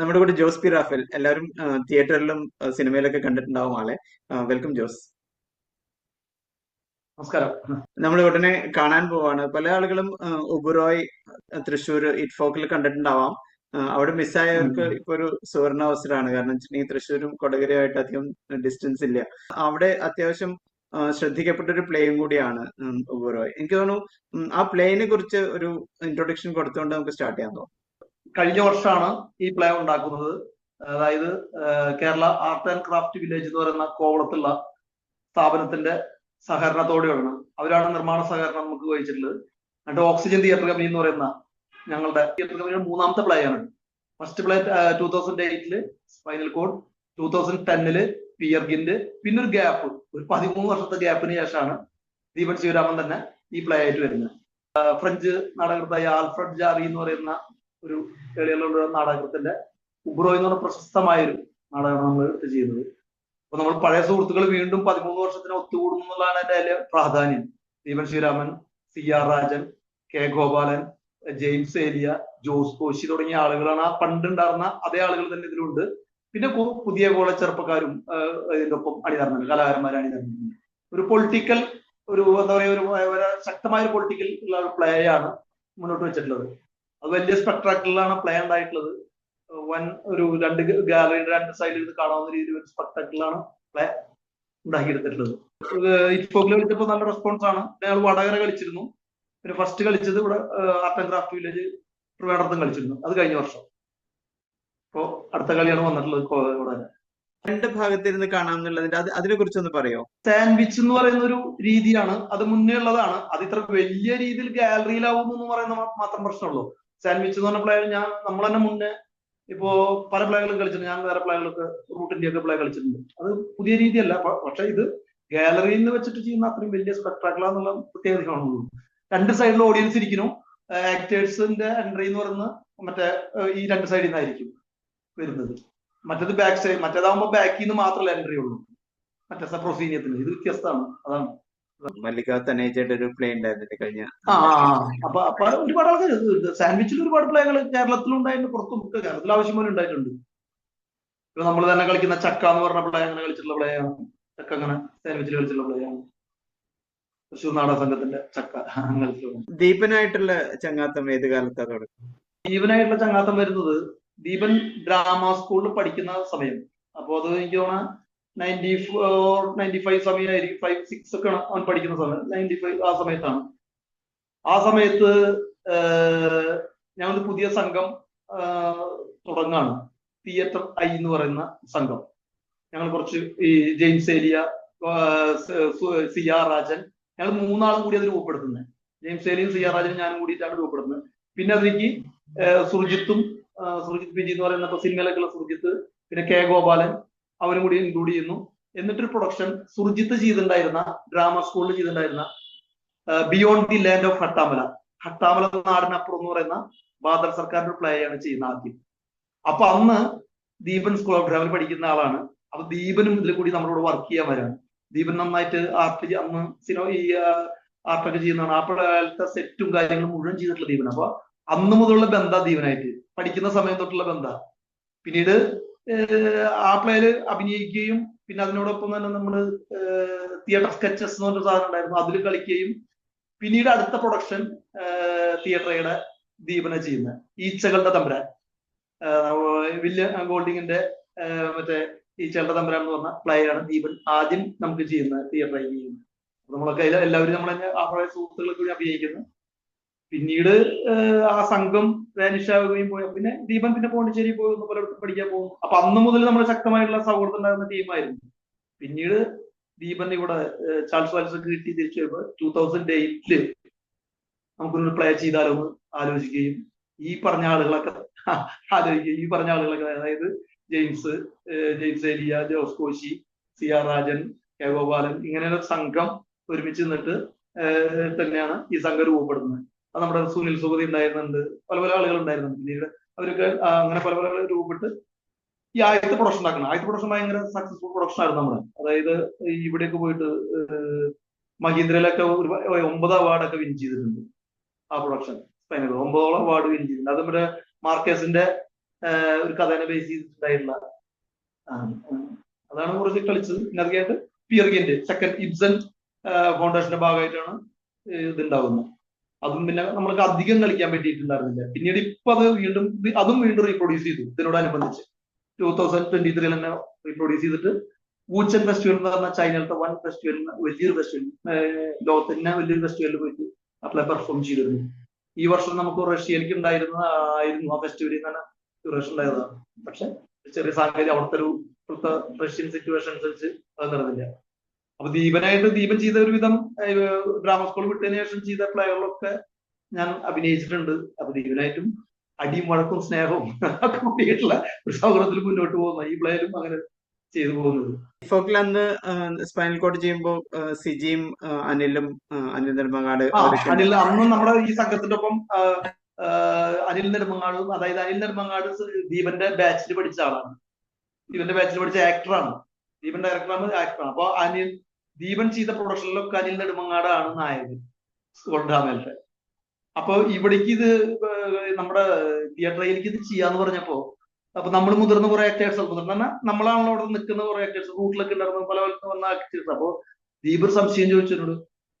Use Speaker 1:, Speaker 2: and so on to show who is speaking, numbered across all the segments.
Speaker 1: നമ്മുടെ കൂടെ Jose P Rafale എല്ലാവരും തിയേറ്ററിലും സിനിമയിലൊക്കെ കണ്ടിട്ടുണ്ടാവും ആളെ. വെൽക്കം ജോസ്.
Speaker 2: നമസ്കാരം.
Speaker 1: നമ്മൾ ഉടനെ കാണാൻ പോവാണ്. പല ആളുകളും ഉബുറോയ് തൃശ്ശൂർ ഇറ്റ്ഫോക്കിൽ കണ്ടിട്ടുണ്ടാവാം. അവിടെ മിസ്സായവർക്ക് ഇപ്പൊ ഒരു സുവർണ അവസരമാണ്. കാരണം വെച്ചിട്ടുണ്ടെങ്കിൽ തൃശ്ശൂരും കൊടകരയുമായിട്ട് അധികം ഡിസ്റ്റൻസ് ഇല്ല. അവിടെ അത്യാവശ്യം ശ്രദ്ധിക്കപ്പെട്ട ഒരു പ്ലേയും കൂടിയാണ് ഉബുറോയ്. എനിക്ക് തോന്നുന്നു ആ പ്ലേയിനെ കുറിച്ച് ഒരു ഇൻട്രൊഡക്ഷൻ കൊടുത്തുകൊണ്ട് നമുക്ക് സ്റ്റാർട്ട് ചെയ്യാൻ തോന്നും.
Speaker 2: കഴിഞ്ഞ വർഷമാണ് ഈ പ്ലേ ഉണ്ടാക്കുന്നത്. അതായത് Kerala art and craft village എന്ന് പറയുന്ന കോവളത്തുള്ള സ്ഥാപനത്തിന്റെ സഹകരണത്തോടെയാണ്. അവരാണ് നിർമ്മാണ സഹകരണം നമുക്ക് വഹിച്ചിട്ടുള്ളത്. എന്നിട്ട് ഓക്സിജൻ തിയേറ്റർ കമ്പനി എന്ന് പറയുന്ന ഞങ്ങളുടെ തിയേറ്റർ കമ്പനിയുടെ മൂന്നാമത്തെ പ്ലേ ആണ്. ഫസ്റ്റ് പ്ലേ ടൂ തൗസൻഡ് എയ്റ്റിൽ സ്പൈനൽ കോഡ് ടൂ തൗസൻഡ് ടെന്നിൽ പിയർ ഗിൻഡ് പിന്നെ ഒരു ഗ്യാപ്പ് ഒരു പതിമൂന്ന് വർഷത്തെ ഗ്യാപ്പിന് ശേഷമാണ് ദീപൻ ശിവരാമൻ തന്നെ ഈ പ്ലേ ആയിട്ട് വരുന്നത്. ഫ്രഞ്ച് നാടകൃത്തായ ആൽഫ്രഡ് ജാറി എന്ന് പറയുന്ന ഒരു കേളികളുടെ നാടകത്തിന്റെ ഉബ്രോ എന്ന് പറഞ്ഞ പ്രശസ്തമായ ഒരു നാടകമാണ് നമ്മൾ ഇത് ചെയ്യുന്നത്. അപ്പൊ നമ്മൾ പഴയ സുഹൃത്തുക്കൾ വീണ്ടും പതിമൂന്ന് വർഷത്തിന് ഒത്തുകൂടുന്നു എന്നുള്ളതാണ് എന്റെ അതിലെ പ്രാധാന്യം. Deepan Sreeraman C R Rajan K Gopalan James Eliya Jose Koshy തുടങ്ങിയ ആളുകളാണ് ആ പണ്ടുണ്ടായിരുന്ന അതേ ആളുകൾ തന്നെ ഇതിലുണ്ട്. പിന്നെ പുതിയ കോളേജ് ചെറുപ്പക്കാരും ഇതിന്റെ ഒപ്പം അണിനിരന്നുണ്ട് കലാകാരന്മാർ അണിനിരന്നുണ്ട് ഒരു പൊളിറ്റിക്കൽ ഒരു എന്താ പറയുക ഒരു ശക്തമായ ഒരു പൊളിറ്റിക്കൽ പ്ലേ ആണ് മുന്നോട്ട് വെച്ചിട്ടുള്ളത്. അത് വലിയ സ്പെക്ടാക്കിളിലാണ് പ്ലേ ഉണ്ടായിട്ടുള്ളത് വൻ ഒരു രണ്ട് ഗാലറിയുടെ രണ്ട് സൈഡിൽ ഇത് കാണാവുന്ന രീതിയിൽ ഒരു സ്പെക്ടാക്കിളാണ് പ്ലേ ഉണ്ടാക്കിയെടുത്തിട്ടുള്ളത്. ഇപ്പോക്കിൽ കളിച്ചപ്പോൾ നല്ല റെസ്പോൺസ് ആണ്. ഞങ്ങൾ വടകര കളിച്ചിരുന്നു. പിന്നെ ഫസ്റ്റ് കളിച്ചത് ഇവിടെ ആർട്ട് ആൻഡ് ക്രാഫ്റ്റ് വില്ലേജ് ട്രിവാൻഡ്രത്തും കളിച്ചിരുന്നു. അത് കഴിഞ്ഞ വർഷം. ഇപ്പോ അടുത്ത കളിയാണ് വന്നിട്ടുള്ളത് ഇവിടെ
Speaker 1: രണ്ട് ഭാഗത്തിരുന്ന് കാണാമെന്നുള്ളതിന്റെ അത് അതിനെ കുറിച്ചൊന്ന് പറയോ?
Speaker 2: സാൻഡ്വിച്ച് എന്ന് പറയുന്ന ഒരു രീതിയാണ്. അത് മുന്നേ ഉള്ളതാണ്. അത് ഇത്ര വലിയ രീതിയിൽ ഗാലറിയിലാവും എന്ന് പറയുന്ന മാത്രം പ്രശ്നമുള്ളൂ. സാൻഡ്വിച്ച് എന്ന് പറഞ്ഞ പ്ലെയർ ഞാൻ നമ്മൾ തന്നെ മുന്നേ ഇപ്പോ പല പ്ലേകളും കളിച്ചിട്ടുണ്ട്. ഞാൻ വേറെ പ്ലേകളൊക്കെ റൂട്ടിന്റെ ഒക്കെ പ്ലേ കളിച്ചിട്ടുണ്ട്. അത് പുതിയ രീതിയല്ല. പക്ഷെ ഇത് ഗാലറിയിൽ നിന്ന് വെച്ചിട്ട് ചെയ്യുന്ന അത്രയും വലിയ സ്പെക്ടാക്കളെന്നുള്ള പ്രത്യേകത കാണുള്ളൂ രണ്ട് സൈഡിൽ ഓഡിയൻസ് ഇരിക്കുന്നു. ആക്ടേഴ്സിന്റെ എൻട്രി എന്ന് പറയുന്ന മറ്റേ ഈ രണ്ട് സൈഡിൽ നിന്നായിരിക്കും വരുന്നത്. മറ്റേത് ബാക്ക് സൈഡ് മറ്റേതാകുമ്പോൾ ബാക്കിൽ നിന്ന് മാത്രമല്ല എൻട്രി ഉള്ളൂ. മറ്റേ സപ്രോസീനിയത്തിന് ഇത് വ്യത്യസ്തമാണ്. അതാണ്.
Speaker 1: മല്ലിക തനേജയുടെ ഒരു പ്ലേ ഉണ്ടായിരുന്നു കഴിഞ്ഞ.
Speaker 2: അപ്പൊ അപ്പൊ ഒരുപാട് ആൾക്കാർ സാൻഡ്വിച്ചിൽ ഒരുപാട് പ്ലേകൾ കേരളത്തിലുണ്ടായിരുന്നു ഉണ്ടായിട്ടുണ്ട് പുറത്തും ഒക്കെ കേരളത്തിൽ ആവശ്യം പോലെ ഉണ്ടായിട്ടുണ്ട് ഇപ്പൊ നമ്മൾ തന്നെ കളിക്കുന്ന ചക്ക എന്ന് പറഞ്ഞ പ്ലേ അങ്ങനെ കളിച്ചിട്ടുള്ള പ്ലേ ആണ്. ചക്ക അങ്ങനെ സാൻഡ്വിച്ചിൽ കളിച്ചിട്ടുള്ള പ്ലേ ആണ്. തൃശ്ശൂർ നാടക സംഘത്തിന്റെ ചക്ക
Speaker 1: ദീപനായിട്ടുള്ള ചങ്ങാത്തം ഏത് കാലത്താ തുടങ്ങി
Speaker 2: ദീപനായിട്ടുള്ള ചങ്ങാത്തം വരുന്നത് ദീപൻ ഡ്രാമ സ്കൂളിൽ പഠിക്കുന്ന സമയം. അപ്പൊ അത് എനിക്ക് തോന്നുന്നു നയന്റി ഫോർ നയന്റി ഫൈവ് സമയമായിരിക്കും. ഫൈവ് സിക്സ് ഒക്കെ അവൻ പഠിക്കുന്ന സമയം. നയന്റി ഫൈവ് ആ സമയത്താണ്. ആ സമയത്ത് ഞങ്ങൾ പുതിയ സംഘം തുടങ്ങാണ്. തിയേറ്റർ ഐ എന്ന് പറയുന്ന സംഘം. ഞങ്ങൾ കുറച്ച് ഈ ജെയിംസ് ഏലിയ സ- ആർ രാജൻ ഞങ്ങൾ മൂന്നാളും കൂടി അത് രൂപപ്പെടുത്തുന്നത് ജെയിംസ് ഏലിയും സി ആർ രാജനും ഞാനും കൂടിയിട്ടാണ് രൂപപ്പെടുന്നത് പിന്നെ അതിലേക്ക് സുർജിത്തും സുർജിത് പിജി എന്ന് പറയുന്ന സിനിമയിലൊക്കെയുള്ള സുർജിത്ത് പിന്നെ കെ ഗോപാലൻ അവരും കൂടി ഇൻക്ലൂഡ് ചെയ്യുന്നു. എന്നിട്ടൊരു പ്രൊഡക്ഷൻ സുർജിത്ത് ചെയ്തിട്ടുണ്ടായിരുന്ന ഡ്രാമ സ്കൂളിൽ ചെയ്തിട്ടുണ്ടായിരുന്ന beyond the land of Hattamala Hattamala നാടിനപ്പുറം എന്ന് പറയുന്ന ബാദർ സർക്കാരിന്റെ പ്ലേ ആണ് ചെയ്യുന്ന ആദ്യം. അപ്പൊ അന്ന് ദീപൻ സ്കൂൾ ഓഫ് ഡ്രാമയിൽ പഠിക്കുന്ന ആളാണ്. അപ്പൊ ദീപനും ഇതിൽ കൂടി നമ്മളോട് വർക്ക് ചെയ്യാൻ വരാണ്. ദീപൻ നന്നായിട്ട് ആർട്ട് അന്ന് സിനിമ ഈ ആർട്ടൊക്കെ ചെയ്യുന്നതാണ്. ആ കാലത്തെ സെറ്റും കാര്യങ്ങളും മുഴുവൻ ചെയ്തിട്ടുള്ള ദീപൻ അപ്പൊ അന്ന് മുതലുള്ള ബന്ധ ദീപനായിട്ട്. പഠിക്കുന്ന സമയം തൊട്ടുള്ള ബന്ധ. പിന്നീട് ആ പ്ലേയിൽ അഭിനയിക്കുകയും പിന്നെ അതിനോടൊപ്പം തന്നെ നമ്മൾ തിയേറ്റർ സ്കെച്ചസ് എന്ന് പറഞ്ഞ സാധനം ഉണ്ടായിരുന്നു. അതിൽ കളിക്കുകയും പിന്നീട് അടുത്ത പ്രൊഡക്ഷൻ തിയേറ്ററയുടെ ദീപന ചെയ്യുന്ന ഈച്ചകളുടെ തമ്പുരാൻ. വില്യം ഗോൾഡിങ്ങിന്റെ മറ്റേ ഈച്ചകളുടെ തമ്പുരാൻ എന്ന് പറഞ്ഞ പ്ലേയാണ് ദീപൻ ആദ്യം നമുക്ക് ചെയ്യുന്ന തിയേറ്ററായി ചെയ്യുന്നത്. നമ്മളൊക്കെ എല്ലാവരും നമ്മളെ ആ പഴയ സുഹൃത്തുക്കളെ കൂടി അഭിനയിക്കുന്നു. പിന്നീട് ആ സംഘം വാനിഷ് ആവുകയും പോയി. പിന്നെ ദീപൻ പിന്നെ പോണ്ടിച്ചേരി പോയി പലയിടത്തും പഠിക്കാൻ പോകും അപ്പൊ അന്ന് മുതൽ നമ്മൾ ശക്തമായിട്ടുള്ള സൗഹൃദം ഉണ്ടായിരുന്ന ടീമായിരുന്നു പിന്നീട് ദീപൻ ഇവിടെ ചാൾസ് വാൽസ് കിട്ടി തിരിച്ചു വരുമ്പോൾ ടൂ തൗസൻഡ് എയ്റ്റിൽ നമുക്കൊരു പ്ലേ ചെയ്താലോ എന്ന് ആലോചിക്കുകയും ഈ പറഞ്ഞ ആളുകളൊക്കെ ആലോചിക്കുകയും ഈ പറഞ്ഞ ആളുകളൊക്കെ അതായത് James James Eliya Jose Koshy C R Rajan K Gopalan ഇങ്ങനെയുള്ള സംഘം ഒരുമിച്ച് നിന്നിട്ട് തന്നെയാണ് ഈ സംഘം രൂപപ്പെടുന്നത്. നമ്മുടെ സുനിൽ സുഗതി ഉണ്ടായിരുന്നുണ്ട്. പല പല ആളുകൾ ഉണ്ടായിരുന്നുണ്ട് പിന്നീട് അവരൊക്കെ അങ്ങനെ പല പല ആളുകൾ രൂപപ്പെട്ട് ഈ ആദ്യത്തെ പ്രൊഡക്ഷൻ ഉണ്ടാക്കണം ആദ്യത്തെ പ്രൊഡക്ഷൻ ഭയങ്കര സക്സസ്ഫുൾ പ്രൊഡക്ഷൻ ആയിരുന്നു നമ്മുടെ. അതായത് ഇവിടെയൊക്കെ പോയിട്ട് മഹീന്ദ്രയിലൊക്കെ ഒരു ഒമ്പത് അവാർഡൊക്കെ വിൻ ചെയ്തിട്ടുണ്ട് ആ പ്രൊഡക്ഷൻ ഫൈനലിൽ ഒമ്പതോളം അവാർഡ് വിൻ ചെയ്തിട്ടുണ്ട്. അത് നമ്മുടെ മാർക്കേസിന്റെ ഒരു കഥനെ ബേസ് ചെയ്തിട്ടുണ്ടായിട്ടുള്ള. അതാണ് കുറച്ച് കളിച്ചത്. പിന്നെ അത് പിയർഗിന്റെ സെക്കൻഡ് ഇബ്സൺ ഫൗണ്ടേഷന്റെ ഭാഗമായിട്ടാണ് ഇതുണ്ടാവുന്നത് അതും പിന്നെ നമ്മൾക്ക് അധികം കളിക്കാൻ പറ്റിയിട്ടുണ്ടായിരുന്നില്ല. പിന്നീട് ഇപ്പൊ അത് വീണ്ടും അതും വീണ്ടും റീപ്രൊഡ്യൂസ് ചെയ്തു. ഇതിനോടനുബന്ധിച്ച് ടൂ തൗസൻഡ് ട്വന്റി ത്രീയിൽ തന്നെ റീപ്രൊഡ്യൂസ് ചെയ്തിട്ട് ഊച്ചൻ ഫെസ്റ്റിവൽ എന്ന് പറഞ്ഞ ചൈനയിലത്തെ വൺ ഫെസ്റ്റിവൽ വലിയൊരു ഫെസ്റ്റിവൽ ലോകത്ത് തന്നെ വലിയൊരു ഫെസ്റ്റിവലിൽ പോയിട്ട് അപ്ലൈ പെർഫോം ചെയ്തിരുന്നു. ഈ വർഷം നമുക്ക് റഷ്യയിലേക്ക് ഉണ്ടായിരുന്ന ആയിരുന്നു ആ ഫെസ്റ്റിവലിൽ തന്നെ റഷ്യ ഉണ്ടായതാണ്. പക്ഷെ ചെറിയ സാഹചര്യം അവിടുത്തെ ഒരു റഷ്യൻ സിറ്റുവേഷൻ അനുസരിച്ച് അത് നടന്നില്ല. അപ്പൊ ദീപനായിട്ട് ദീപൻ ചെയ്ത ഒരു വിധം ഡ്രാമ സ്കൂൾ വിട്ടതിന് ശേഷം ചെയ്ത പ്ലേകളിലൊക്കെ ഞാൻ അഭിനയിച്ചിട്ടുണ്ട്. അപ്പൊ ദീപനായിട്ടും അടിയും വഴക്കും സ്നേഹവും കൂടിയിട്ടുള്ള ഒരു സൗഹൃദത്തിൽ മുന്നോട്ട് പോകുന്ന ഈ പ്ലേയിലും അങ്ങനെ ചെയ്തു പോകുന്നത്.
Speaker 1: ഫോക്കിൽ അന്ന് സ്പൈനൽ കോഡ് ചെയ്യുമ്പോൾ സിജിയും അനിലും അനിൽ നെടുമങ്ങാട്
Speaker 2: അനിൽ അന്നും നമ്മുടെ ഈ സംഘത്തിന്റെ ഒപ്പം അനിൽ നെടുമങ്ങാടും അതായത് അനിൽ നെടുമങ്ങാട് ദീപന്റെ ബാച്ചിൽ പഠിച്ച ആളാണ്. ദീപന്റെ ബാച്ചിൽ പഠിച്ച ആക്ടറാണ് ദീപൻ ഡയറക്ടറാണ് ആക്ടറാണ് അപ്പൊ അനിൽ ദീപൻ ചെയ്ത പ്രൊഡക്ഷനിലൊക്കെ അനിൽ നെടുമങ്ങാടാണ് നായകൻ. കൊണ്ടാമേലത്തെ അപ്പൊ ഇവിടേക്ക് ഇത് നമ്മുടെ തിയേറ്ററിലേക്ക് ഇത് ചെയ്യാന്ന് പറഞ്ഞപ്പോ അപ്പൊ നമ്മൾ മുതിർന്ന കുറെ ആക്ടേഴ്സ് മുതിർന്ന പറഞ്ഞാൽ നമ്മളാണല്ലോ അവിടെ നിൽക്കുന്ന കുറെ ആക്ടേഴ്സ് റൂട്ടിലൊക്കെ ഉണ്ടായിരുന്ന പല പല വന്ന ആക്ടേഴ്സ് അപ്പൊ ദീപർ സംശയം ചോദിച്ചു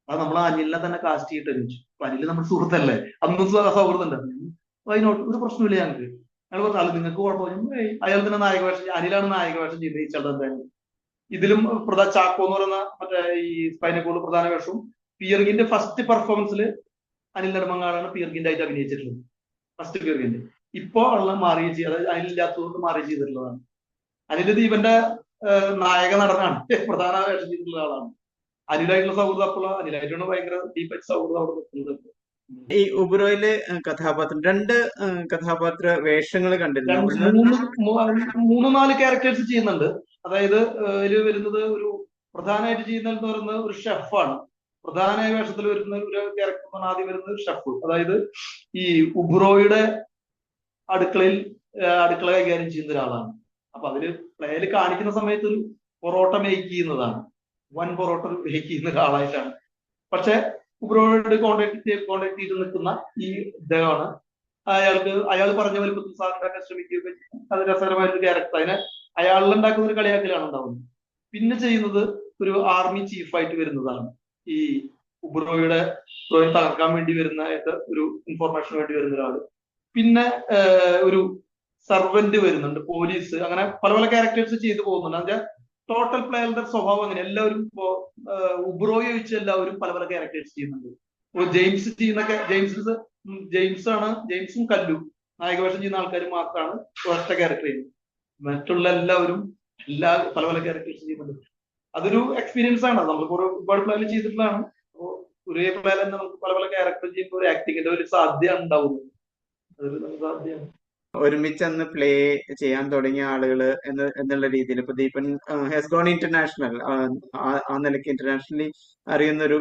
Speaker 2: അത് നമ്മൾ അനിലിനെ തന്നെ കാസ്റ്റ് ചെയ്തിട്ട് ചോദിച്ചു അപ്പൊ അനിൽ നമ്മുടെ സുഹൃത്തല്ലേ? അന്നും സൗഹൃദം ഉണ്ടായിരുന്നു അതിനോട്ട് ഒരു പ്രശ്നമില്ല ഞങ്ങൾക്ക് ഞങ്ങൾ പറഞ്ഞു നിങ്ങൾക്ക് കുഴപ്പമില്ല. അയാൾ തന്നെ നായക വേഷം ചെയ്യ- അനിലാണ് നായക വേഷം ചെയ്തത് ഈ ചേട്ടൻ ഇതിലും പ്രധാന ചാക്കോ എന്ന് പറയുന്ന മറ്റേ ഈ സ്പൈനക്കോട് പ്രധാന വേഷവും പിയർഗിന്റെ ഫസ്റ്റ് പെർഫോമൻസിൽ അനിൽ നെടുമങ്ങാടാണ് പിയർഗിന്റെ ആയിട്ട് അഭിനയിച്ചിട്ടുള്ളത്. ഫസ്റ്റ് പിയർഗിന്റെ. ഇപ്പോ ഉള്ള മാറി ചെയ്ത് അതായത് അനിലില്ലാത്തതുകൊണ്ട് മാറി ചെയ്തിട്ടുള്ളതാണ്. അനിൽ ദീപന്റെ നായക നടനാണ്. പ്രധാന വേഷം ചെയ്തിട്ടുള്ള ആളാണ്. അനിലായിട്ടുള്ള സൗഹൃദം അപ്പോൾ അനിലായിട്ടാണ് ഭയങ്കര ഡീപ്പായിട്ട് സൗഹൃദം അവിടെ നിൽക്കുന്നത്.
Speaker 1: ഈ ഉബ്രോയിലെ കഥാപാത്രം രണ്ട് കഥാപാത്ര വേഷങ്ങൾ കണ്ടിരുന്നു.
Speaker 2: മൂന്ന് നാല് ക്യാരക്ടേഴ്സ് ചെയ്യുന്നുണ്ട്. അതായത് ഇതിൽ വരുന്നത് ഒരു പ്രധാനമായിട്ട് ചെയ്യുന്നത് എന്ന് പറയുന്നത് ഒരു ഷെഫാണ്. പ്രധാന വേഷത്തിൽ വരുന്ന ഒരു ക്യാരക്ടർ ആദ്യം വരുന്നത് ഷെഫ്. അതായത് ഈ ഉബ്രോയുടെ അടുക്കളയിൽ അടുക്കള കൈകാര്യം ചെയ്യുന്ന ഒരാളാണ്. അപ്പൊ അതിൽ പ്ലേയിൽ കാണിക്കുന്ന സമയത്ത് ഒരു പൊറോട്ട മേക്ക് ചെയ്യുന്നതാണ്. വൻ പൊറോട്ട മേക്ക് ചെയ്യുന്ന ഒരാളായിട്ടാണ്. പക്ഷെ ഉബ്രോയോട് കോണ്ടാക്ട് കോണ്ടാക്ട് ചെയ്ത് നിൽക്കുന്ന ഈ ഇദ്ദേഹമാണ്. അയാൾക്ക് അയാൾ പറഞ്ഞ വലിപ്പത്തിൽ സാധനമാക്കാൻ ശ്രമിക്കുകയൊക്കെ. അത് രസകരമായൊരു ക്യാരക്ടർ അതിനെ അയാളിൽ ഉണ്ടാക്കുന്ന ഒരു കളിയാക്കലാണ് ഉണ്ടാവുന്നത്. പിന്നെ ചെയ്യുന്നത് ഒരു ആർമി ചീഫായിട്ട് വരുന്നതാണ്. ഈ ഉബ്രോയുടെ ഉബ്രോയെ തകർക്കാൻ വേണ്ടി വരുന്ന ഒരു ഇൻഫോർമേഷൻ വേണ്ടി വരുന്ന ഒരാൾ. പിന്നെ ഒരു സർവന്റ് വരുന്നുണ്ട് പോലീസ് അങ്ങനെ പല പല ക്യാരക്ടേഴ്സ് ചെയ്തു പോകുന്നുണ്ട്. എന്നുവെച്ചാൽ ടോട്ടൽ പ്ലെയറുടെ സ്വഭാവം അങ്ങനെ എല്ലാവരും ഇപ്പോ ഉബ്രോയെ വെച്ച് എല്ലാവരും പല പല ക്യാരക്ടേഴ്സ് ചെയ്യുന്നുണ്ട്. ഇപ്പൊ ജെയിംസ് ചെയ്യുന്ന ജെയിംസ് ജെയിംസ് ആണ് ജെയിംസും കല്ലു. നായകവേഷം ചെയ്യുന്ന ആൾക്കാർ മാത്രമാണ് ഒറ്റ ക്യാരക്ടർ ചെയ്യുന്നത്. മറ്റുള്ള എല്ലാവരും എല്ലാ പല പല ക്യാരക്ടേഴ്സ് ചെയ്യുന്നുണ്ട്. അതൊരു എക്സ്പീരിയൻസ് ആണ്. നമ്മൾ ഒരുപാട് പ്ലാൻ ചെയ്തിട്ടുള്ളതാണ്. ഒരേ പ്ലാൻ നമുക്ക് പല പല ക്യാരക്ടർ ചെയ്യുമ്പോൾ ഒരു ആക്ടിങ്ങിന്റെ ഒരു സാധ്യത ഉണ്ടാവുന്നത് അതൊരു സാധ്യത
Speaker 1: ഒരുമിച്ച് അന്ന് പ്ലേ ചെയ്യാൻ തുടങ്ങിയ ആളുകൾ എന്ന് എന്നുള്ള രീതിയിൽ. ഇപ്പൊ ദീപൻ ഹെസ് ഗോൺ ഇന്റർനാഷണൽ ആ നിലയ്ക്ക് ഇന്റർനാഷണലി അറിയുന്ന ഒരു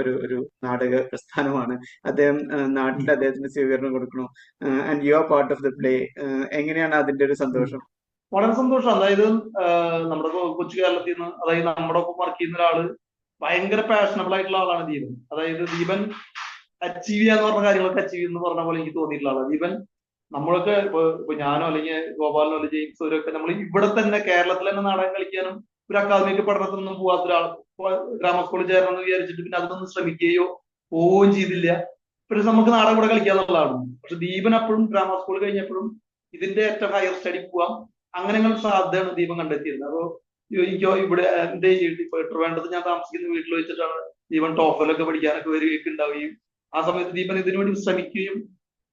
Speaker 1: ഒരു ഒരു നാടക പ്രസ്ഥാനമാണ്. അദ്ദേഹം നാട്ടിൽ അദ്ദേഹത്തിന് സ്വീകരണം കൊടുക്കണു and you are part of the play എങ്ങനെയാണ് അതിന്റെ ഒരു സന്തോഷം?
Speaker 2: വളരെ സന്തോഷം. അതായത് നമ്മുടെ കൊച്ചു കേരളത്തിൽ നിന്ന് അതായത് നമ്മുടെ ഒപ്പം വർക്ക് ചെയ്യുന്ന ഒരാൾ ഭയങ്കര പാഷനബിൾ ആയിട്ടുള്ള ആളാണ് ദീപൻ. അതായത് ദീപൻ അച്ചീവ് ചെയ്യാന്ന് പറഞ്ഞ കാര്യങ്ങളൊക്കെ അച്ചീവ് ചെയ്യുന്ന പറഞ്ഞ പോലെ എനിക്ക് തോന്നിയിട്ടുള്ള ആളാണ്. ദീപൻ നമ്മളൊക്കെ ഇപ്പൊ ഞാനോ അല്ലെങ്കിൽ ഗോപാലനോ അല്ലെങ്കിൽ ജെയിംസ് ഇവരൊക്കെ നമ്മൾ ഇവിടെ തന്നെ കേരളത്തിൽ തന്നെ നാടകം കളിക്കാനും ഒരു അക്കാദമിക്ക് പഠനത്തിനൊന്നും പോവാത്ത ഒരാൾ ഡ്രാമ സ്കൂളിൽ ചേരണം എന്ന് വിചാരിച്ചിട്ട് പിന്നെ അതിനൊന്നും ശ്രമിക്കുകയോ പോവുകയും ചെയ്തില്ല. പിന്നെ നമുക്ക് നാടകം കൂടെ കളിക്കാന്നുള്ളതാണ് പക്ഷെ ദീപൻ അപ്പോഴും ഡ്രാമ സ്കൂൾ കഴിഞ്ഞപ്പോഴും ഇതിന്റെ ഏറ്റവും ഹയർ സ്റ്റഡി പോവാം. അങ്ങനെ ഒരു സാധ്യതയാണ് ദീപം കണ്ടെത്തിയിരുന്നത് അപ്പോ എനിക്കോ ഇവിടെ എന്റെ ട്രിവാൻഡ്രത്ത് ഞാൻ താമസിക്കുന്ന വീട്ടിൽ വെച്ചിട്ടാണ് ദീപൻ ടോഫലൊക്കെ പഠിക്കാനൊക്കെ വരികയൊക്കെ ഉണ്ടാവുകയും ആ സമയത്ത് ദീപൻ ഇതിനു വേണ്ടി ശ്രമിക്കുകയും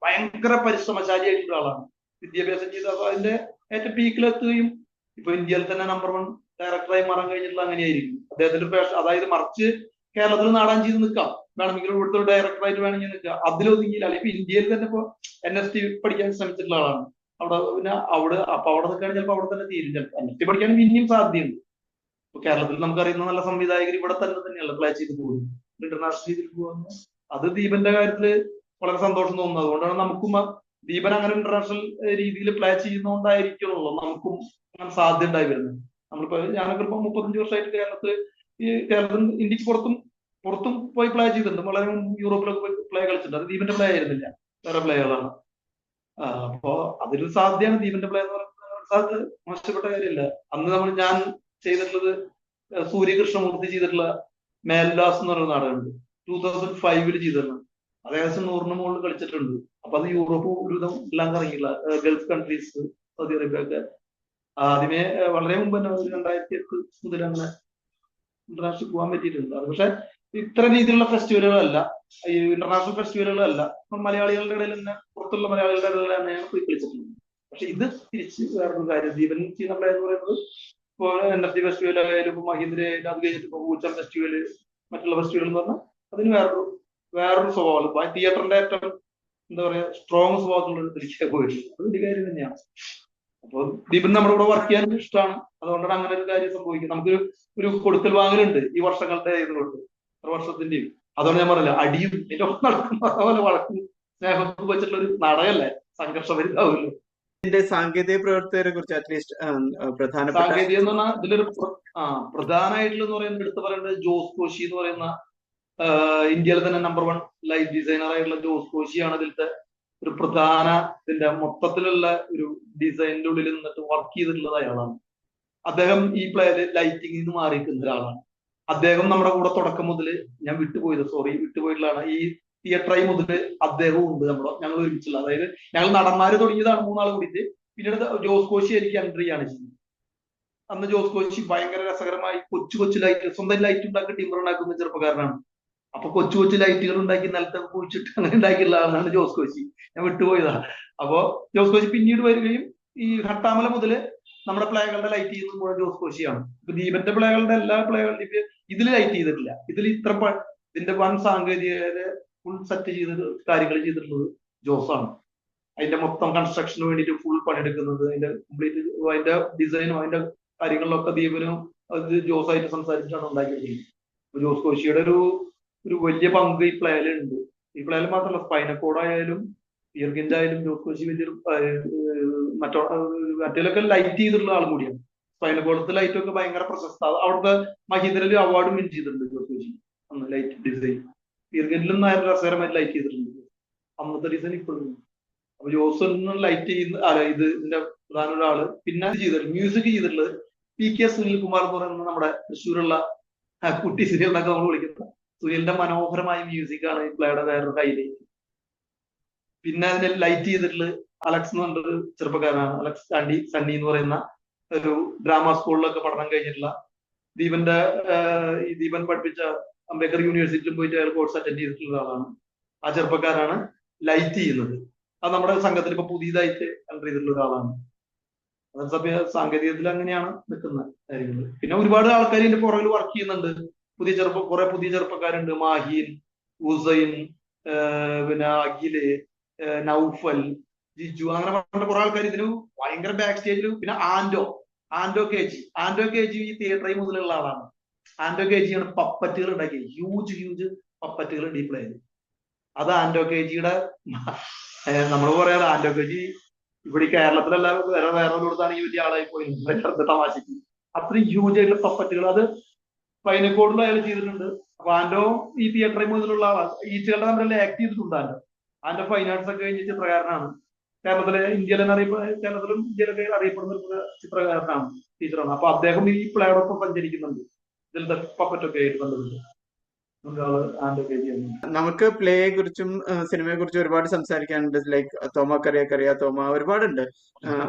Speaker 2: ഭയങ്കര പരിശ്രമശാലിയായിട്ടുള്ള ആളാണ്. വിദ്യാഭ്യാസം ചെയ്ത അതിന്റെ ഏറ്റവും പീക്കിലെത്തുകയും ഇപ്പൊ ഇന്ത്യയിൽ തന്നെ നമ്പർ വൺ ഡയറക്ടറായി മാറാൻ കഴിഞ്ഞിട്ടുള്ള അങ്ങനെയായിരിക്കും. അദ്ദേഹത്തിന്റെ പേഷ- അതായത് മറിച്ച് കേരളത്തിൽ നാടാൻ ചെയ്ത് നിൽക്കാം. വേണമെങ്കിൽ ഇവിടുത്തെ ഡയറക്ടറായിട്ട് വേണമെങ്കിൽ നിൽക്കാം. അതിലൊതുങ്ങിയില്ല. ഇപ്പൊ ഇന്ത്യയിൽ തന്നെ ഇപ്പൊ എൻ എസ് ടി പഠിക്കാൻ ശ്രമിച്ചിട്ടുള്ള ആളാണ്. അവിടെ പിന്നെ അവിടെ അപ്പൊ അവിടെ നിൽക്കുകയാണെങ്കിൽ ചിലപ്പോൾ അവിടെ തന്നെ തീരും. ചിലപ്പോൾ എൻ എസ് ടി പഠിക്കാൻ ഇനിയും സാധ്യതയുണ്ട്. ഇപ്പൊ കേരളത്തിൽ നമുക്കറിയുന്ന നല്ല സംവിധായകർ ഇവിടെ തന്നെ തന്നെയാണ് പ്ലേ ചെയ്ത് പോകുന്നത്. ഇന്റർനാഷണൽ രീതിയിൽ പോകുന്നത് അത് ദീപന്റെ കാര്യത്തിൽ വളരെ സന്തോഷം തോന്നുന്നത് അതുകൊണ്ടാണ് നമുക്കും ദീപൻ അങ്ങനെ ഇന്റർനാഷണൽ രീതിയിൽ പ്ലേ ചെയ്യുന്നതുകൊണ്ടായിരിക്കുമല്ലോ നമുക്കും അങ്ങനെ സാധ്യത ഉണ്ടായി വരുന്നത്. നമ്മളിപ്പോ ഞാനൊക്കെ ഇപ്പൊ മുപ്പത്തഞ്ച് വർഷമായിട്ട് കേരളത്തിൽ ഈ കേരളത്തിൽ ഇന്ത്യയ്ക്ക് പുറത്തും പുറത്തും പോയി പ്ലേ ചെയ്തിട്ടുണ്ട്. വളരെ യൂറോപ്പിലൊക്കെ പോയി പ്ലേ കളിച്ചിട്ടുണ്ട്. അത് ദീപന്റെ പ്ലേ ആയിരുന്നില്ല. വേറെ പ്ലേകളാണ് അപ്പോ അതൊരു സാധ്യതയാണ് ദീപന്റെ പ്ലേ എന്ന് പറയുന്നത്. സാധ്യത മോശപ്പെട്ട കാര്യമില്ല. അന്ന് നമ്മൾ ഞാൻ ചെയ്തിട്ടുള്ളത് സൂര്യകൃഷ്ണമൂർത്തി ചെയ്തിട്ടുള്ള മേൽദാസ് എന്ന് പറയുന്ന നാടകമുണ്ട്. ടൂ തൗസൻഡ് ഫൈവിൽ ചെയ്തിരുന്നത് ഏകദേശം നൂറിന് മുകളിൽ കളിച്ചിട്ടുണ്ട്. അപ്പൊ അത് യൂറോപ്പ് ഒരുവിധം എല്ലാം കറങ്ങിയില്ല. ഗൾഫ് കൺട്രീസ് സൗദി അറേബ്യ ഒക്കെ ആദ്യമേ വളരെ മുമ്പ് തന്നെ രണ്ടായിരത്തി എട്ട് മുതൽ അങ്ങനെ ഇന്റർനാഷണൽ പോകാൻ പറ്റിയിട്ടുണ്ട്. അത് പക്ഷെ ഇത്ര രീതിയിലുള്ള ഫെസ്റ്റിവലുകളല്ല ഈ ഇന്റർനാഷണൽ ഫെസ്റ്റിവലുകളല്ല ഇപ്പം മലയാളികളുടെ ഇടയിൽ തന്നെ പുറത്തുള്ള മലയാളികളുടെ ഇടയിൽ തന്നെയാണ് പോയി കളിച്ചിട്ടുള്ളത്. പക്ഷെ ഇത് തിരിച്ച് വേറൊരു കാര്യം. ദീപൻ ചെയ്യുന്ന എന്ന് പറയുന്നത് ഇപ്പോൾ എനർജി ഫെസ്റ്റിവൽ ആയാലും ഇപ്പൊ മഹീന്ദ്ര ആയാലും അത് കഴിഞ്ഞിട്ട് ഇപ്പൊ ഫെസ്റ്റിവൽ മറ്റുള്ള ഫെസ്റ്റിവൽ എന്ന് പറഞ്ഞാൽ അതിന് വേറൊരു വേറൊരു സ്വഭാവം. തിയേറ്ററിന്റെ ഏറ്റവും എന്താ പറയാ സ്ട്രോങ് സ്വഭാവത്തിലുള്ള തിരിച്ചു പോയിട്ടുണ്ട്. അത് വലിയ കാര്യം തന്നെയാണ്. അപ്പൊ ദീപൻ നമ്മുടെ കൂടെ വർക്ക് ചെയ്യാൻ ഇഷ്ടമാണ്. അതുകൊണ്ടാണ് അങ്ങനെ ഒരു കാര്യം സംഭവിക്കുന്നത്. നമുക്ക് ഒരു കൊടുക്കൽ വാങ്ങലുണ്ട് ഈ വർഷങ്ങളുടെ ഇതുകൊണ്ട് ഒരു വർഷത്തിന്റെയും. അതുകൊണ്ട് ഞാൻ പറഞ്ഞില്ല അടിയും ഇതിന്റെ ഒപ്പം നടക്കുന്ന പോലെ വഴക്കും സ്നേഹം വെച്ചിട്ടുള്ള ഒരു നാടകമല്ലേ സംഘർഷഭരിതാവുമല്ലോ.
Speaker 1: ഇതിന്റെ സാങ്കേതിക പ്രവർത്തകരെ കുറിച്ച് അറ്റ്ലീസ്റ്റ് പ്രധാനപ്പെട്ട
Speaker 2: സാങ്കേതിക എന്ന് പറഞ്ഞാൽ ഇതിലൊരു ആ പ്രധാനമായിട്ടുള്ള പറയുന്നത് എടുത്തു പറയേണ്ടത് ജോസ് കോശി എന്ന് പറയുന്ന ഇന്ത്യയിലെ തന്നെ നമ്പർ വൺ ലൈഫ് ഡിസൈനർ ആയിട്ടുള്ള ജോസ് കോശിയാണ് ഇതിലത്തെ ഒരു പ്രധാന ഇതിന്റെ മൊത്തത്തിലുള്ള ഒരു ഡിസൈനിന്റെ ഉള്ളിൽ നിന്നിട്ട് വർക്ക് ചെയ്തിട്ടുള്ളത് അയാളാണ്. അദ്ദേഹം ഈ പ്ലേയിൽ ലൈറ്റിംഗിൽ നിന്ന് മാറിയിരിക്കുന്ന ഒരാളാണ്. അദ്ദേഹം നമ്മുടെ കൂടെ തുടക്കം മുതൽ ഞാൻ വിട്ടുപോയത് സോറി വിട്ടുപോയിട്ടുള്ളതാണ്. ഈ തിയേറ്ററായി മുതൽ അദ്ദേഹവും ഉണ്ട് നമ്മുടെ ഞങ്ങൾ ഒരുമിച്ചുള്ള. അതായത് ഞങ്ങൾ നടന്മാര് തുടങ്ങിയതാണ് മൂന്നാൾ കൂടിയിട്ട്. പിന്നീട് ജോസ് കോശി എനിക്ക് എൻട്രി ആണ് ചെയ്യുന്നത് അന്ന് ജോസ് കോശി ഭയങ്കര രസകരമായി കൊച്ചു കൊച്ചു ലൈറ്റ് സ്വന്തം ലൈറ്റ് ഉണ്ടാക്കി ടിമ്പർ ഉണ്ടാക്കുന്ന ചെറുപ്പക്കാരനാണ്. അപ്പൊ കൊച്ചു കൊച്ചു ലൈറ്റുകൾ ഉണ്ടാക്കി നിലത്തെ കുഴിച്ചിട്ട് അങ്ങനെ ഉണ്ടാക്കിയുള്ള ആളാണ് ജോസ് കോശി. ഞാൻ വിട്ടുപോയതാണ് അപ്പോ ജോസ് കോശി പിന്നീട് വരികയും ഈ ഹട്ടാമല മുതൽ നമ്മുടെ പ്ലേകളുടെ ലൈറ്റ് ചെയ്യുന്നത് മുഴുവൻ ജോസ് കോശിയാണ്. ഇപ്പൊ ദീപന്റെ പ്ലേകളുടെ എല്ലാ പ്ലേകളുടെയും ഇതിൽ ലൈറ്റ് ചെയ്തിട്ടില്ല. ഇതിൽ ഇത്ര ഇതിന്റെ വൻ സാങ്കേതിക ഫുൾ സെറ്റ് ചെയ്ത് കാര്യങ്ങൾ ചെയ്തിട്ടുള്ളത് ജോസാണ്. അതിന്റെ മൊത്തം കൺസ്ട്രക്ഷന് വേണ്ടിട്ട് ഫുൾ പണിയെടുക്കുന്നത് അതിന്റെ കംപ്ലീറ്റ് അതിന്റെ ഡിസൈനും അതിന്റെ കാര്യങ്ങളിലൊക്കെ ദീപനും അത് ജോസായിട്ട് സംസാരിച്ചാണ് ഉണ്ടാക്കിയിട്ടുള്ളത് ജോസ് കോശിയുടെ ഒരു ഒരു വലിയ പങ്ക് ഈ പ്ലേയിലുണ്ട് ഈ പ്ലേയിൽ മാത്രമല്ല സ്പൈനക്കോഡ് ആയാലും ഇയർഗിന്റെ ആയാലും ജോസ് കോശി വലിയൊരു മറ്റോ മറ്റേലൊക്കെ ലൈറ്റ് ചെയ്തിട്ടുള്ള ആൾ കൂടിയാണ്. സ്പൈനക്കോടത്തെ ലൈറ്റ് ഒക്കെ ഭയങ്കര പ്രശസ്ത അവിടുത്തെ മഹീന്ദ്രയിൽ അവാർഡും വിൻ ചെയ്തിട്ടുണ്ട് ജോസ് കോശി അന്ന് ലൈറ്റ് ഡിസൈൻ ഇയർഗിലും നായർ രസകരമായിട്ട് ലൈറ്റ് ചെയ്തിട്ടുണ്ട്. അന്നത്തെ ഡിസൈൻ ഇപ്പോഴും. അപ്പൊ ജോസ് ലൈറ്റ് ചെയ്യുന്ന അല്ല ഇത് ഇതിന്റെ പ്രധാന ഒരാൾ പിന്നെ ചെയ്തിട്ടുണ്ട് മ്യൂസിക് ചെയ്തിട്ടുള്ളത് പി കെ സുനിൽ കുമാർ എന്ന് പറയുന്ന നമ്മുടെ തൃശ്ശൂരുള്ള കുട്ടി സിനിമ എന്നൊക്കെ നമ്മൾ വിളിക്കുന്നത്. സുനിലിന്റെ മനോഹരമായ മ്യൂസിക് ആണ് പ്ലേയുടെ വേറൊരു ഹൈലൈറ്റ് പിന്നെ അതിനെ ലൈറ്റ് ചെയ്തിട്ടുള്ള അലക്സ് എന്ന് പറഞ്ഞൊരു ചെറുപ്പക്കാരനാണ്. അലക്സ് സണ്ണി സണ്ണി എന്ന് പറയുന്ന ഒരു ഡ്രാമ സ്കൂളിലൊക്കെ പഠനം കഴിഞ്ഞിട്ടുള്ള ദീപന്റെ ദീപൻ പഠിപ്പിച്ച അംബേദ്കർ യൂണിവേഴ്സിറ്റിയിൽ പോയിട്ട് അയാൾ കോഴ്സ് അറ്റൻഡ് ചെയ്തിട്ടുള്ള ആളാണ്. ആ ചെറുപ്പക്കാരാണ് ലൈറ്റ് ചെയ്യുന്നത്. അത് നമ്മുടെ സംഘത്തിൽ ഇപ്പൊ പുതിയതായിട്ട് എന്റർ ചെയ്തിട്ടുള്ള ഒരാളാണ്. അതേസമയം സാങ്കേതികത്തിൽ അങ്ങനെയാണ് നിൽക്കുന്ന കാര്യങ്ങൾ. പിന്നെ ഒരുപാട് ആൾക്കാർ ഇതിന്റെ പുറകിൽ വർക്ക് ചെയ്യുന്നുണ്ട്. പുതിയ ചെറുപ്പ കുറെ പുതിയ ചെറുപ്പക്കാരുണ്ട്. മാഹീൻ ഉസൈൻ പിന്നെ അഖിൽ നൗഫൽ ജിജു. അങ്ങനെ പറഞ്ഞ കുറെ ആൾക്കാർ ഇതിന് ഭയങ്കര ബാക്ക് സ്റ്റേജിൽ പിന്നെ ആൻഡോ ആൻഡോ കെ ജി ആൻഡോ കെ ജി ഈ തിയേറ്ററിൽ മുതലുള്ള ആളാണ്. ആൻഡോ കെ ജിയാണ് പപ്പറ്റുകൾ ഉണ്ടാക്കിയത് ഹ്യൂജ് ഹ്യൂജ് പപ്പറ്റുകൾ ഡീപ്ലേ ചെയ്തു അത് ആൻഡോ കെ ജിയുടെ നമ്മൾ പറയാറ് ആൻഡോ കെ ജി ഇവിടെ കേരളത്തിലല്ല വേറെ വേറെ കൊടുത്താണെങ്കിൽ വലിയ ആളായി പോയി തമാശക്ക്. അത്രയും ഹ്യൂജ് ആയിട്ടുള്ള പപ്പറ്റുകൾ അത് പൈനക്കോടിൽ അയാൾ ചെയ്തിട്ടുണ്ട്. അപ്പൊ ആൻഡോ ഈ തിയേറ്ററിൽ മുതലുള്ള ഈച്ചകളുടെ തമ്മിൽ ആക്ട് ചെയ്തിട്ടുണ്ട് ആൻഡോ ആൻഡോ ഫൈൻ ആർട്സ് ഒക്കെ കഴിഞ്ഞ ചിത്രകാരനാണ്. കേരളത്തിലെ ഇന്ത്യയിലെ തന്നെ അറിയപ്പെ കേരളത്തിലും ഇന്ത്യയിലൊക്കെ അറിയപ്പെടുന്ന ഒരു ചിത്രകാരനാണ് ടീച്ചറാണ് അപ്പൊ അദ്ദേഹം ഈ പ്ലേയോടൊപ്പം സഞ്ചരിക്കുന്നുണ്ട് ഇതിൽ പപ്പറ്റൊക്കെ ആയിട്ട് ബന്ധപ്പെട്ട്
Speaker 1: നമുക്ക് പ്ലേയെ കുറിച്ചും സിനിമയെ കുറിച്ചും ഒരുപാട് സംസാരിക്കാനുണ്ട്. ലൈക്ക് തോമ കറിയ കറിയ തോമ ഒരുപാടുണ്ട്.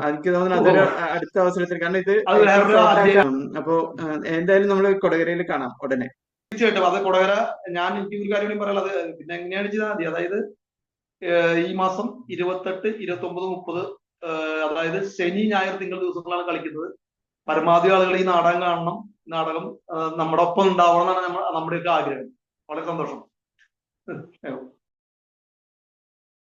Speaker 1: എനിക്ക് തോന്നുന്നു അതൊരു അടുത്ത അവസരത്തിൽ. കാരണം ഇത് അപ്പോ എന്തായാലും നമ്മൾ കൊടകരയിൽ കാണാം ഉടനെ.
Speaker 2: തീർച്ചയായിട്ടും. അത് കൊടകര ഞാൻ എനിക്ക് ഒരു കാര്യം പറയാനുള്ളത്. പിന്നെ എങ്ങനെയാണ് ചെയ്താൽ മതി? അതായത് ഈ മാസം ഇരുപത്തെട്ട് ഇരുപത്തി ഒമ്പത് മുപ്പത് അതായത് ശനി ഞായർ തിങ്കൾ ദിവസങ്ങളാണ് കളിക്കുന്നത്. പരമാവധി ആളുകൾ ഈ നാടകം കാണണം. നാടകം നമ്മുടെ ഒപ്പം ഉണ്ടാവണം എന്നാണ് നമ്മ- നമ്മുടെയൊക്കെ ആഗ്രഹം. വളരെ സന്തോഷം.